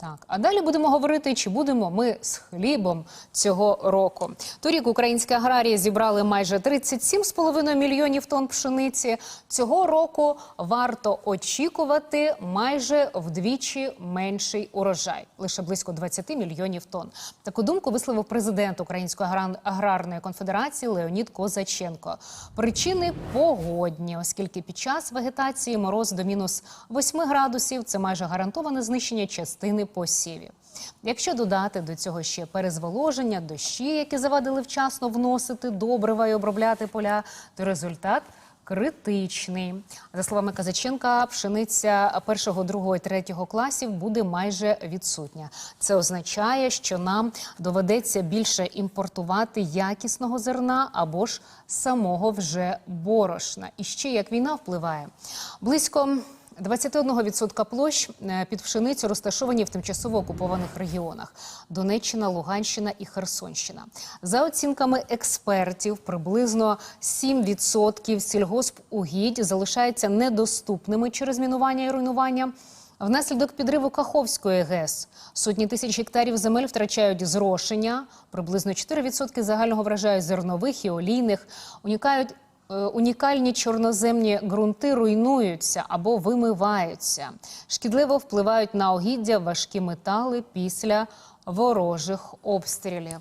Так, а далі будемо говорити, чи будемо ми з хлібом цього року. Торік українські аграрії зібрали майже 37,5 мільйонів тонн пшениці. Цього року варто очікувати майже вдвічі менший урожай, лише близько 20 мільйонів тонн. Таку думку висловив президент Української аграрної конфедерації Леонід Козаченко. Причини погодні, оскільки під час вегетації мороз до мінус 8 градусів це майже гарантоване знищення частини посівів. Якщо додати до цього ще перезволоження, дощі, які завадили вчасно вносити добрива і обробляти поля, то результат критичний. За словами Казаченка, пшениця першого, другого і третього класів буде майже відсутня. Це означає, що нам доведеться більше імпортувати якісного зерна або ж самого вже борошна. І ще як війна впливає близько. 21% площ е, під пшеницю розташовані в тимчасово окупованих регіонах: Донеччина, Луганщина і Херсонщина. За оцінками експертів, приблизно 7% сільгоспугідь залишаються недоступними через мінування і руйнування. Внаслідок підриву Каховської ГЕС сотні тисяч гектарів земель втрачають зрошення, приблизно 4% загального врожаю зернових і олійних, уникають Е, Унікальні чорноземні ґрунти руйнуються або вимиваються. Шкідливо впливають на огіддя важкі метали після ворожих обстрілів.